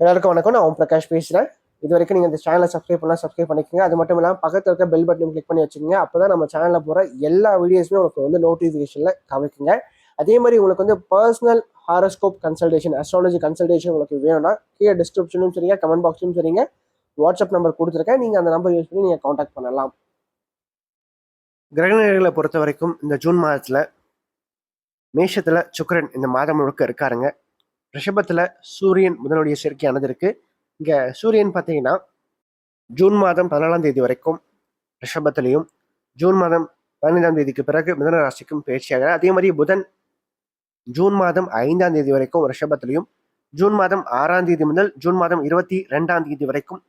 எல்லாருக்கும் வணக்கம். நான் ஓம் பிரகாஷ் பேசுகிறேன் இது வரைக்கும் நீங்கள் இந்த சேனலை சப்ஸ்கிரைப் பண்ணலாம் சப்ஸ்கிரைப் பண்ணிக்கோங்க. அது மட்டும் இல்லாமல் பக்கத்தில் இருக்க பெல் பட்டன் கிளிக் பண்ணி வச்சுக்கோங்க. அப்போ தான் நம்ம சேனலில் போகிற எல்லா வீடியோஸுமே உங்களுக்கு வந்து நோட்டிஃபிகேஷனில் கவனிக்குங்க அதே மாதிரி உங்களுக்கு வந்து personal horoscope consultation astrology consultation உங்களுக்கு வேணும்னா கீழே டிஸ்கிரிப்ஷனும் சரிங்க கமெண்ட் பாக்ஸும் சரிங்க வாட்ஸ்அப் நம்பர் கொடுத்துருக்கேன். நீங்கள் அந்த நம்பர் யூஸ் பண்ணி நீங்கள் காண்டாக்ட் பண்ணலாம். கிரகநிலைகளை பொறுத்த வரைக்கும் இந்த ஜூன் மாதத்தில் மேஷத்தில் சுக்கரன் இந்த மாதம் முழுக்க இருக்காருங்க. ரிஷபத்தில் சூரியன் முதனுடைய சேர்க்கையானது இருக்குது இங்கே சூரியன் பார்த்தீங்கன்னா ஜூன் மாதம் பதினாலாம் தேதி வரைக்கும் ரிஷபத்திலையும் ஜூன் மாதம் பதினைந்தாம் தேதிக்கு பிறகு மிதன ராசிக்கும் பயிற்சியாகிறார் அதே மாதிரி புதன் ஜூன் மாதம் ஐந்தாம் தேதி வரைக்கும் ரிஷபத்திலையும் ஜூன் மாதம் ஆறாம் தேதி முதல் ஜூன் மாதம் இருபத்தி ரெண்டாம் தேதி வரைக்கும்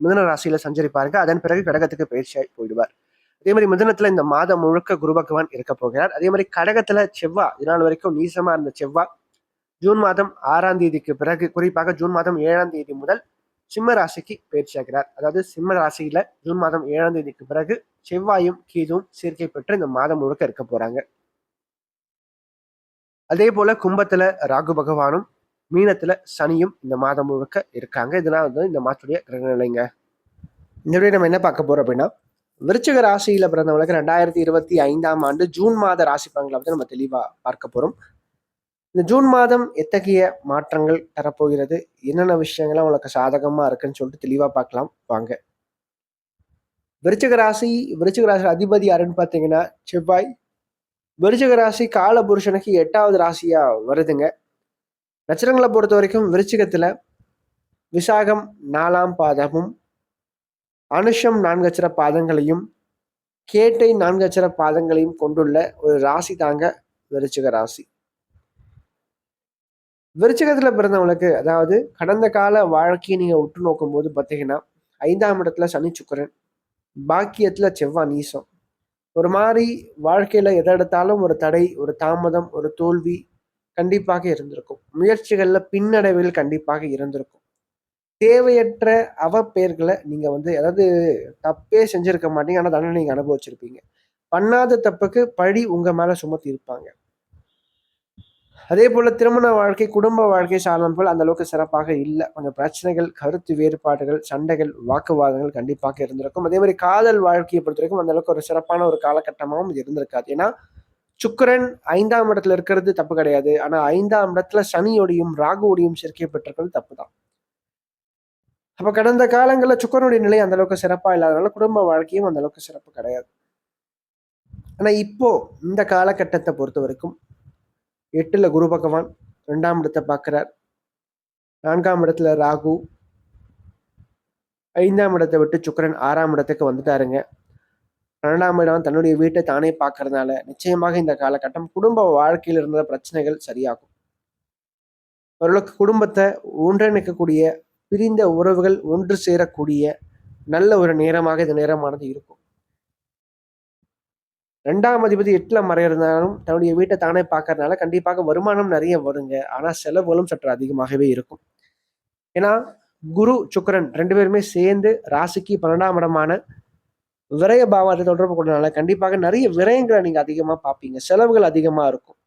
மிதன ராசியில சஞ்சரிப்பாருங்க. அதன் பிறகு கடகத்துக்கு பயிற்சியாகி போயிடுவார். அதே மாதிரி மிதனத்துல இந்த மாதம் முழுக்க குரு பகவான் இருக்க போகிறார். அதே மாதிரி கடகத்துல செவ்வா இதனால் வரைக்கும் நீசமா இருந்த செவ்வா ஜூன் மாதம் ஆறாம் தேதிக்கு பிறகு குறிப்பாக ஜூன் மாதம் ஏழாம் தேதி முதல் சிம்ம ராசிக்கு பயிற்சியாகிறார் அதாவது சிம்ம ராசியில ஜூன் மாதம் ஏழாம் தேதிக்கு பிறகு செவ்வாயும் கீதும் சேர்க்கை பெற்று இந்த மாதம் முழுக்க இருக்க போறாங்க. அதே போல கும்பத்துல ராகு பகவானும் மீனத்துல சனியும் இந்த மாதம் முழுக்க இருக்காங்க. இதெல்லாம் வந்து இந்த மாதத்துடைய கிரக நிலைங்க. இந்த வீடியோ நம்ம என்ன பார்க்க போறோம் அப்படின்னா விருச்சக ராசியில பிறந்தவங்களுக்கு ரெண்டாயிரத்தி இருபத்தி ஐந்தாம் ஆண்டு ஜூன் மாத ராசி பலன்களை வந்து நம்ம தெளிவா பார்க்க போறோம். இந்த ஜூன் மாதம் எத்தகைய மாற்றங்கள் தரப்போகிறது? என்னென்ன விஷயங்கள்லாம் உங்களுக்கு சாதகமாக இருக்குன்னு சொல்லிட்டு தெளிவாக பார்க்கலாம். வாங்க. விருச்சிக ராசி விருச்சிக ராசி அதிபதி யாருன்னு பார்த்தீங்கன்னா செவ்வாய். விருச்சக ராசி கால புருஷனுக்கு எட்டாவது ராசியாக வருதுங்க. நட்சத்திரங்களை பொறுத்த வரைக்கும் விருச்சிகத்தில் விசாகம் நாலாம் பாதமும் அனுஷம் நான்கச்சர பாதங்களையும் கேட்டை நான்கச்சர பாதங்களையும் கொண்டுள்ள ஒரு ராசி தாங்க விருச்சிக ராசி. விருச்சகத்தில் பிறந்தவங்களுக்கு அதாவது கடந்த கால வாழ்க்கையை நீங்கள் உற்று நோக்கும் போது பார்த்தீங்கன்னா ஐந்தாம் இடத்துல சனி சுக்கரன் பாக்கியத்தில் செவ்வா நீசம். ஒரு மாதிரி வாழ்க்கையில் எதை எடுத்தாலும் ஒரு தடை ஒரு தாமதம் ஒரு தோல்வி கண்டிப்பாக இருந்திருக்கும். முயற்சிகளில் பின்னடைவில் கண்டிப்பாக இருந்திருக்கும். தேவையற்ற அவப்பெயர்களை நீங்கள் வந்து அதாவது தப்பே செஞ்சுருக்க மாட்டீங்க ஆனால் தண்டனை நீங்கள் அனுபவிச்சிருப்பீங்க. பண்ணாத தப்புக்கு பழி உங்கள் மேலே சுமத்தி இருப்பாங்க அதே போல திருமண வாழ்க்கை குடும்ப வாழ்க்கை சார்ந்தவர்கள் அந்த அளவுக்கு சிறப்பாக இல்லை. கொஞ்சம் பிரச்சனைகள் கருத்து வேறுபாடுகள் சண்டைகள் வாக்குவாதங்கள் கண்டிப்பாக இருந்திருக்கும். அதே மாதிரி காதல் வாழ்க்கையை பொறுத்த வரைக்கும் அந்த அளவுக்கு ஒரு சிறப்பான ஒரு காலகட்டமாகவும் இது இருந்திருக்காது. ஏன்னா சுக்கரன் ஐந்தாம் இடத்துல இருக்கிறது தப்பு கிடையாது. ஆனா ஐந்தாம் இடத்துல சனியோடையும் ராகுவோடையும் சேர்க்கை பெற்றிருக்கிறது தப்பு தான் அப்ப கடந்த காலங்களில் சுக்கரனுடைய நிலை அந்த அளவுக்கு சிறப்பா இல்லாதனால குடும்ப வாழ்க்கையும் அந்த அளவுக்கு சிறப்பு கிடையாது. ஆனா இப்போ இந்த காலகட்டத்தை பொறுத்த வரைக்கும் எட்டில் குரு பகவான் ரெண்டாம் இடத்தை பார்க்குறார். நான்காம் இடத்துல ராகு. ஐந்தாம் இடத்தை விட்டு சுக்கரன் ஆறாம் இடத்துக்கு வந்துட்டாருங்க. பன்னெண்டாம் இடம் தன்னுடைய வீட்டை தானே பார்க்கறதுனால நிச்சயமாக இந்த காலகட்டம் குடும்ப வாழ்க்கையில் இருந்த பிரச்சனைகள் சரியாகும். அவர்களுக்கு குடும்பத்தை ஒன்றிணைக்கக்கூடிய பிரிந்த உறவுகள் ஒன்று சேரக்கூடிய நல்ல ஒரு நேரமாக இந்த நேரமானது இருக்கும். ரெண்டாம் அதிபதி எட்டுல மறையிறதுனாலும் தன்னுடைய வீட்டை தானே பார்க்கறதுனால கண்டிப்பாக வருமானம் நிறைய வருங்க. ஆனால் செலவுகளும் சற்று அதிகமாகவே இருக்கும். ஏன்னா குரு சுக்கரன் ரெண்டு பேருமே சேர்ந்து ராசிக்கு பன்னெண்டாம் இடமான விரய பாவத்தை தொடர்பு கொண்டனால கண்டிப்பாக நிறைய விரயங்களை நீங்கள் அதிகமாக பார்ப்பீங்க. செலவுகள் அதிகமாக இருக்கும்.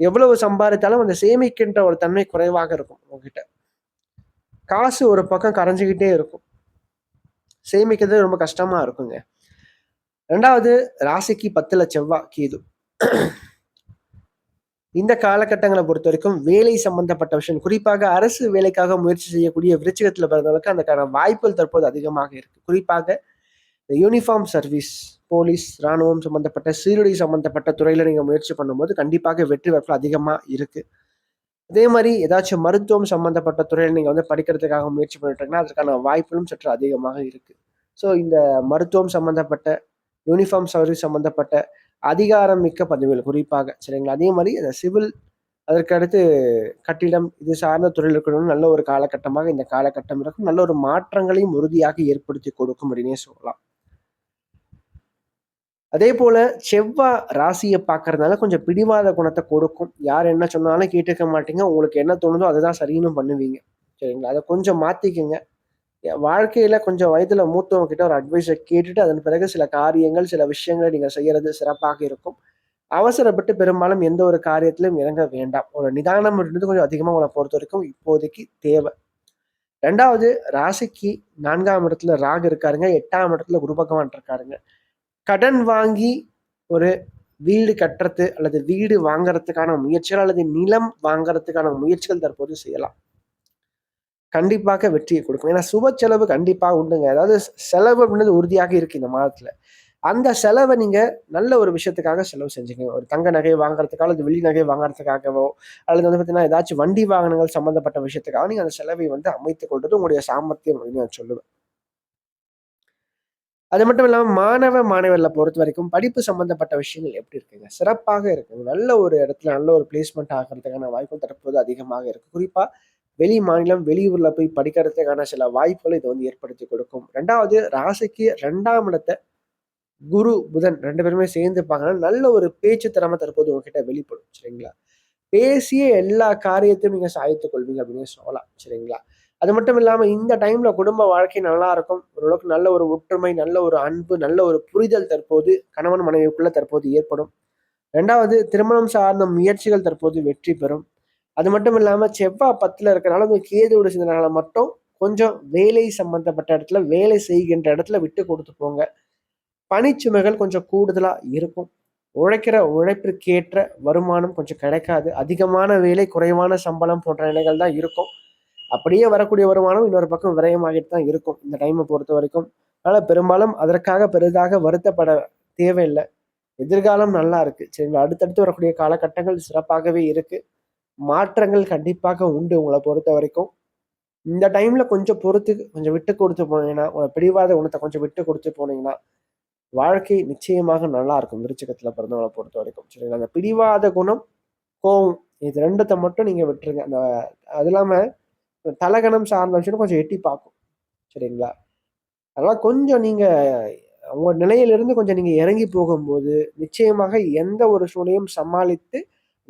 எவ்வளவு சம்பாதித்தாலும் அந்த சேமிக்கின்ற ஒரு தன்மை குறைவாக இருக்கும் உங்ககிட்ட. காசு ஒரு பக்கம் கரைஞ்சிக்கிட்டே இருக்கும். சேமிக்கிறது ரொம்ப கஷ்டமாக இருக்குங்க. ரெண்டாவது ராசிக்கு பத்துல செவ்வாய் கேது. இந்த காலகட்டங்களை பொறுத்த வரைக்கும் வேலை சம்பந்தப்பட்ட விஷயம். குறிப்பாக அரசு வேலைக்காக முயற்சி செய்யக்கூடிய விருச்சிகத்துல பிறந்தவர்களுக்கு அதுக்கான வாய்ப்புகள் தற்போது அதிகமாக இருக்கு. குறிப்பாக இந்த யூனிஃபார்ம் சர்வீஸ் போலீஸ் இராணுவம் சம்பந்தப்பட்ட சீருடை சம்பந்தப்பட்ட துறையில நீங்க முயற்சி பண்ணும்போது கண்டிப்பாக வெற்றி வாய்ப்புகள் அதிகமா இருக்கு. அதே மாதிரி ஏதாச்சும் மருத்துவம் சம்பந்தப்பட்ட துறையில் நீங்க வந்து படிக்கிறதுக்காக முயற்சி பண்ணிட்டீங்கன்னா அதற்கான வாய்ப்புகளும் சற்று அதிகமாக இருக்கு. ஸோ இந்த மருத்துவம் சம்பந்தப்பட்ட யூனிஃபார்ம் சர்வீஸ் சம்மந்தப்பட்ட அதிகாரம் மிக்க பதவிகள். குறிப்பாக சரிங்களா? அதே மாதிரி அந்த சிவில் அதற்கு அடுத்து கட்டிடம் இது சார்ந்த தொழில் இருக்கணும் நல்ல ஒரு காலகட்டமாக இந்த காலகட்டம் இருக்கும். நல்ல ஒரு மாற்றங்களையும் உறுதியாக ஏற்படுத்தி கொடுக்கும் அப்படின்னே சொல்லலாம். அதே போல செவ்வா ராசியை பார்க்கறதுனால கொஞ்சம் பிடிவாத குணத்தை கொடுக்கும். யார் என்ன சொன்னாலும் கேட்டுக்க மாட்டீங்க. உங்களுக்கு என்ன தோணுதோ அதுதான் சரின்னு பண்ணுவீங்க. சரிங்களா? அதை கொஞ்சம் மாத்திக்கங்க. வாழ்க்கையில கொஞ்சம் வயதுல மூத்தவங்க கிட்ட ஒரு அட்வைஸை கேட்டுட்டு அதன் பிறகு சில காரியங்கள் சில விஷயங்களை நீங்க செய்யறது சிறப்பாக இருக்கும். அவசரப்பட்டு பெரும்பாலும் எந்த ஒரு காரியத்திலும் இறங்க வேண்டாம். ஒரு நிதானம் இருந்தது கொஞ்சம் அதிகமாக உங்களை பொறுத்த வரைக்கும் இப்போதைக்கு தேவை. ரெண்டாவது ராசிக்கு நான்காம் இடத்துல ராகு இருக்காருங்க. எட்டாம் இடத்துல குரு பகவான் இருக்காருங்க. கடன் வாங்கி ஒரு வீடு கட்டுறது அல்லது வீடு வாங்கறதுக்கான முயற்சிகள் அல்லது நிலம் வாங்குறதுக்கான முயற்சிகள் தற்போது செய்யலாம். கண்டிப்பாக வெற்றியை கொடுக்கும். ஏன்னா சுப செலவு கண்டிப்பாக உண்டுங்க. அதாவது செலவு அப்படின்றது உறுதியாக இருக்கு இந்த மாதத்துல. அந்த செலவை நீங்க நல்ல ஒரு விஷயத்துக்காக செலவு செஞ்சுங்க ஒரு தங்க நகை வாங்குறதுக்காக அல்லது வெள்ளி நகை வாங்குறதுக்காகவோ அல்லது வந்து பார்த்தீங்கன்னா ஏதாச்சும் வண்டி வாகனங்கள் சம்பந்தப்பட்ட விஷயத்துக்காக நீங்க அந்த செலவை வந்து அமைத்துக் கொள்வது உங்களுடைய சாமர்த்தியம் அப்படின்னு நான் சொல்லுவேன். அது மட்டும் இல்லாமல் மாணவ மாணவர்களை பொறுத்த வரைக்கும் படிப்பு சம்பந்தப்பட்ட விஷயங்கள் எப்படி இருக்குங்க? சிறப்பாக இருக்குங்க. நல்ல ஒரு இடத்துல நல்ல ஒரு பிளேஸ்மெண்ட் ஆகிறதுக்கான வாய்ப்பு தற்போது அதிகமாக இருக்கு. குறிப்பா வெளி மாநிலம் வெளியூர்ல போய் படிக்கிறதுக்கான சில வாய்ப்புகளை இது வந்து ஏற்படுத்தி கொடுக்கும். ரெண்டாவது ராசிக்கு ரெண்டாம் இடத்தை குரு புதன் ரெண்டு பேருமே சேர்ந்து பார்க்கணும் நல்ல ஒரு பேச்சு திறமை தற்போது உங்ககிட்ட வெளிப்படும். சரிங்களா? பேசிய எல்லா காரியத்தையும் நீங்க சாதித்துக் கொள்வீங்க அப்படின்னு சொல்லலாம். சரிங்களா? அது மட்டும் இல்லாம இந்த டைம்ல குடும்ப வாழ்க்கை நல்லா இருக்கும். ஓரளவுக்கு நல்ல ஒரு ஒற்றுமை நல்ல ஒரு அன்பு நல்ல ஒரு புரிதல் தற்போது கணவன் மனைவிக்குள்ள தற்போது ஏற்படும். ரெண்டாவது திருமணம் சார்ந்த முயற்சிகள் தற்போது வெற்றி பெறும். அது மட்டும் இல்லாமல் செவ்வாய் பத்தில் இருக்கிறனால உங்கள் கேதுவோட சேர்ந்தனால மட்டும் கொஞ்சம் வேலை சம்பந்தப்பட்ட இடத்துல வேலை செய்கின்ற இடத்துல விட்டு கொடுத்து போங்க. பனிச்சுமைகள் கொஞ்சம் கூடுதலாக இருக்கும். உழைக்கிற உழைப்பிற்கேற்ற வருமானம் கொஞ்சம் கிடைக்காது. அதிகமான வேலை குறைவான சம்பளம் போன்ற நிலைகள் தான் இருக்கும். அப்படியே வரக்கூடிய வருமானம் இன்னொரு பக்கம் விரயமாகிட்டு தான் இருக்கும். இந்த டைமை பொறுத்த வரைக்கும். அதனால் பெரும்பாலும் அதற்காக பெரிதாக வருத்தப்பட தேவையில்லை. எதிர்காலம் நல்லா இருக்குது சரிங்களா? அடுத்தடுத்து வரக்கூடிய காலகட்டங்கள் சிறப்பாகவே இருக்குது மாற்றங்கள் கண்டிப்பாக உண்டு உங்களை பொறுத்த வரைக்கும். இந்த டைம்ல கொஞ்சம் பொறுத்து கொஞ்சம் விட்டு கொடுத்து போனீங்கன்னா உங்களை பிடிவாத குணத்தை கொஞ்சம் விட்டு கொடுத்து போனீங்கன்னா வாழ்க்கை நிச்சயமாக நல்லா இருக்கும். விருச்சகத்துல பிறந்தவங்களை பொறுத்த வரைக்கும். சரிங்களா? அந்த பிடிவாத குணம் கோவம் இது ரெண்டத்தை மட்டும் நீங்க விட்டுருங்க. அந்த அது இல்லாம தலகணம் சார்ந்த விஷயம் கொஞ்சம் எட்டி பார்க்கும். சரிங்களா? அதெல்லாம் கொஞ்சம் நீங்க உங்க நிலையிலிருந்து கொஞ்சம் நீங்க இறங்கி போகும்போது நிச்சயமாக எந்த ஒரு சூழ்நிலையும் சமாளித்து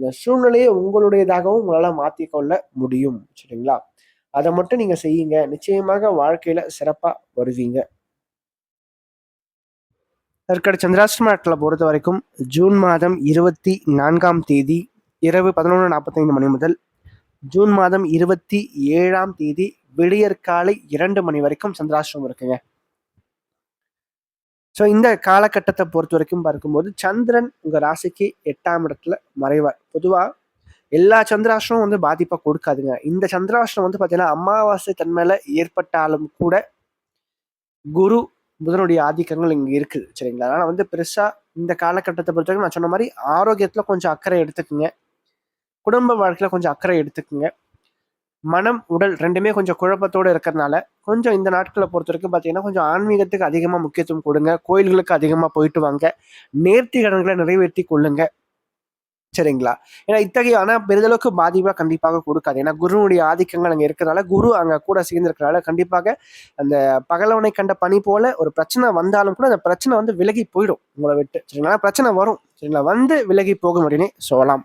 இந்த சூழ்நிலையை உங்களுடையதாகவும் உங்களால் மாற்றிக்கொள்ள முடியும் சரிங்களா? அதை மட்டும் நீங்க செய்யுங்க. நிச்சயமாக வாழ்க்கையில சிறப்பா வருவீங்க. அதற்கட சந்திராஷ்டம பொறுத்த வரைக்கும் ஜூன் மாதம் இருபத்தி நான்காம் தேதி இரவு பதினொன்று நாற்பத்தைந்து மணி முதல் ஜூன் மாதம் இருபத்தி ஏழாம் தேதி விடியற்காலை இரண்டு மணி வரைக்கும் சந்திராஷ்டிரம் இருக்குங்க. ஸோ இந்த காலகட்டத்தை பொறுத்த வரைக்கும் பார்க்கும்போது சந்திரன் உங்கள் ராசிக்கு எட்டாம் இடத்துல மறைவார். பொதுவாக எல்லா சந்திராஷ்டிரமும் வந்து பாதிப்பாக கொடுக்காதுங்க. இந்த சந்திராஷ்டிரம் வந்து பார்த்தீங்கன்னா அமாவாசை தன்மையில் ஏற்பட்டாலும் கூட குரு புதனுடைய ஆதிக்கங்கள் இங்கே இருக்குது சரிங்களா? அதனால் வந்து பெருசாக இந்த காலகட்டத்தை பொறுத்த வரைக்கும் நான் சொன்ன மாதிரி ஆரோக்கியத்தில் கொஞ்சம் அக்கறை எடுத்துக்கோங்க. குடும்ப வாழ்க்கையில் கொஞ்சம் அக்கறை எடுத்துக்கோங்க. மனம் உடல் ரெண்டுமே கொஞ்சம் குழப்பத்தோடு இருக்கிறதுனால கொஞ்சம் இந்த நாட்களை பொறுத்த வரைக்கும் பார்த்தீங்கன்னா கொஞ்சம் ஆன்மீகத்துக்கு அதிகமாக முக்கியத்துவம் கொடுங்க. கோயில்களுக்கு அதிகமாக போயிட்டு வாங்க. நேர்த்தி கடன்களை நிறைவேற்றி கொள்ளுங்க. சரிங்களா? ஏன்னா இத்தகைய ஆனால் பெரிதளவுக்கு பாதிப்பாக கண்டிப்பாக கொடுக்காது. ஏன்னா குருனுடைய ஆதிக்கங்கள் அங்கே இருக்கிறனால குரு அங்கே கூட சேர்ந்திருக்கிறனால கண்டிப்பாக அந்த பகலவனை கண்ட பணி போல ஒரு பிரச்சனை வந்தாலும் கூட அந்த பிரச்சனை வந்து விலகி போயிடும். உங்களை விட்டு. சரிங்களா? பிரச்சனை வரும். சரிங்களா? வந்து விலகி போகும் அப்படின்னு சொல்லலாம்.